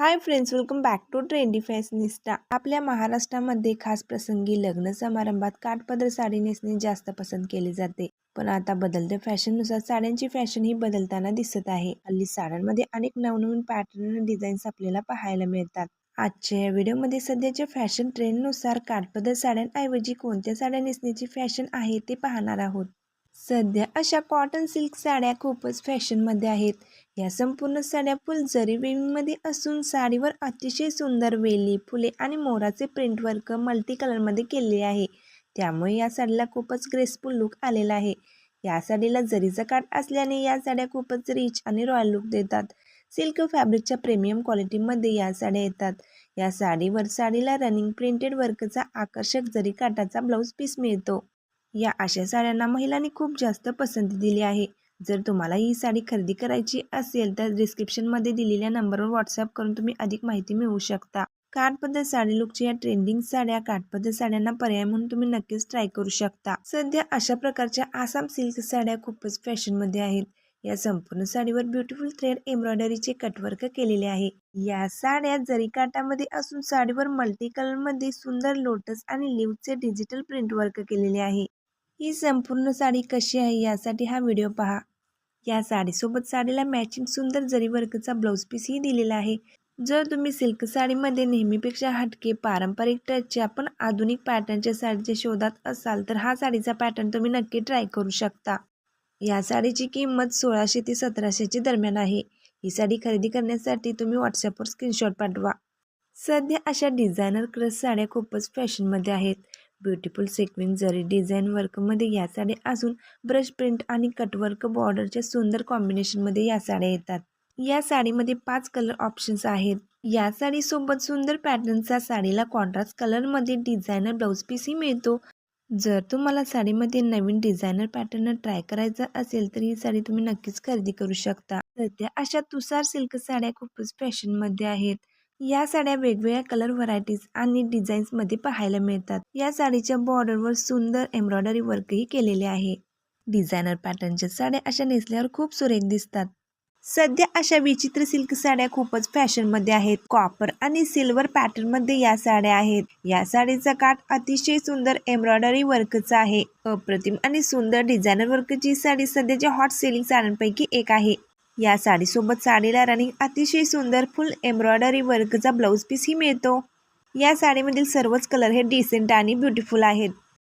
Hi friends welcome back to trendy fashionista आपल्या महाराष्ट्रामध्ये खास प्रसंगी लग्न समारंभात काठपदर साडी नेसणे जास्त पसंत केली जाते. पण आता बदलत्या फॅशननुसार साड्यांची फॅशन ही बदलताना दिसत आहे. हल्ली साड्यांमध्ये अनेक नवनवीन पॅटर्न डिझाईन्स आपल्याला पाहायला मिळतात. आजच्या या व्हिडिओमध्ये सध्याच्या फॅशन ट्रेंडनुसार काठपदर साड्यांऐवजी कोणत्या साड्या नेसण्याची फॅशन आहे ते पाहणार आहोत. सध्या अशा कॉटन सिल्क साड्या खूपच फॅशनमध्ये आहेत. या संपूर्ण साड्या फुल जरी वेवीमध्ये असून साडीवर अतिशय सुंदर वेली फुले आणि मोराचे प्रिंट वर्क मल्टी कलरमध्ये केलेले आहे. त्यामुळे या साडीला खूपच ग्रेसफुल लुक आलेला आहे. या साडीला जरीचा काठ असल्याने या साड्या खूपच रिच आणि रॉयल लुक देतात. सिल्क फॅब्रिकच्या प्रीमियम क्वालिटीमध्ये या साड्या येतात. या साडीवर साडीला रनिंग प्रिंटेड वर्कचा आकर्षक जरी काठाचा ब्लाऊज पीस मिळतो. या अशा साड्यांना महिलांनी खूप जास्त पसंती दिली आहे. जर तुम्हाला ही साडी खरेदी करायची असेल तर डिस्क्रिप्शनमध्ये दिलेल्या नंबरवर व्हॉट्सअप करून तुम्ही अधिक माहिती मिळवू शकता. काठपद्धत साडी लुकच्या या ट्रेंडिंग साड्या काठपद्धत साड्यांना पर्याय म्हणून तुम्ही नक्कीच ट्राय करू शकता. सध्या अशा प्रकारच्या आसाम सिल्क साड्या खूपच फॅशनमध्ये आहेत. या संपूर्ण साडीवर ब्युटिफुल थ्रेड एम्ब्रॉयडरीचे कटवर्क केलेले आहे. या साड्या जरी काटामध्ये असून साडीवर मल्टी कलरमध्ये सुंदर लोटस आणि लिव्हचे डिजिटल प्रिंट वर्क केलेले आहे. ही संपूर्ण साडी कशी आहे यासाठी हा व्हिडिओ पहा. या साडीसोबत साडीला मॅचिंग सुंदर जरी वर्कचा ब्लाऊज पीसही दिलेला आहे. जर तुम्ही सिल्क साडीमध्ये नेहमीपेक्षा हटके पारंपरिक टचच्या पण आधुनिक पॅटर्नच्या साडीच्या शोधात असाल तर हा साडीचा पॅटर्न तुम्ही नक्की ट्राय करू शकता. या साडीची किंमत सोळाशे ते सतराशेची दरम्यान आहे. ही साडी खरेदी करण्यासाठी तुम्ही व्हॉट्सअपवर स्क्रीनशॉट पाठवा. सध्या अशा डिझायनर क्रस साड्या खूपच फॅशनमध्ये आहेत. ब्युटिफुल सेक्विन जरी डिझाईन वर्कमध्ये या साड्या असून ब्रश प्रिंट आणि कटवर्क बॉर्डरच्या सुंदर कॉम्बिनेशनमध्ये या साड्या येतात. या साडीमध्ये पाच कलर ऑप्शन्स आहेत. या साडीसोबत सुंदर पॅटर्नचा साडीला कॉन्ट्रास्ट कलरमध्ये डिझायनर ब्लाऊज पीसही मिळतो. जर तुम्हाला साडीमध्ये नवीन डिझायनर पॅटर्न ट्राय करायचा असेल तर ही साडी तुम्ही नक्कीच खरेदी करू शकता. सध्या अशा तुषार सिल्क साड्या खूपच फॅशनमध्ये आहेत. या साड्या वेगवेगळ्या कलर व्हरायटीज आणि डिझाईन्समध्ये पाहायला मिळतात. या साडीच्या बॉर्डरवर सुंदर एम्ब्रॉयडरी वर्कही केलेले आहे. डिझायनर पॅटर्नच्या साड्या अशा नेसल्यावर खूप सुरेख दिसतात. सध्या अशा विचित्र सिल्क साड्या खूपच फॅशनमध्ये आहेत. कॉपर आणि सिल्वर पॅटर्नमध्ये या साड्या आहेत. या साडीचा काठ अतिशय सुंदर एम्ब्रॉयडरी वर्कचा आहे. अप्रतिम आणि सुंदर डिझायनर वर्कची साडी सध्याच्या हॉट सेलिंग साड्यांपैकी एक आहे. या साडीसोबत साडीला रनिंग अतिशय सुंदर फुल एम्ब्रॉयडरी वर्कचा ब्लाऊज पीसही मिळतो. या साडीमधील सर्वच कलर हे डिसेंट आणि ब्युटिफुल आहेत.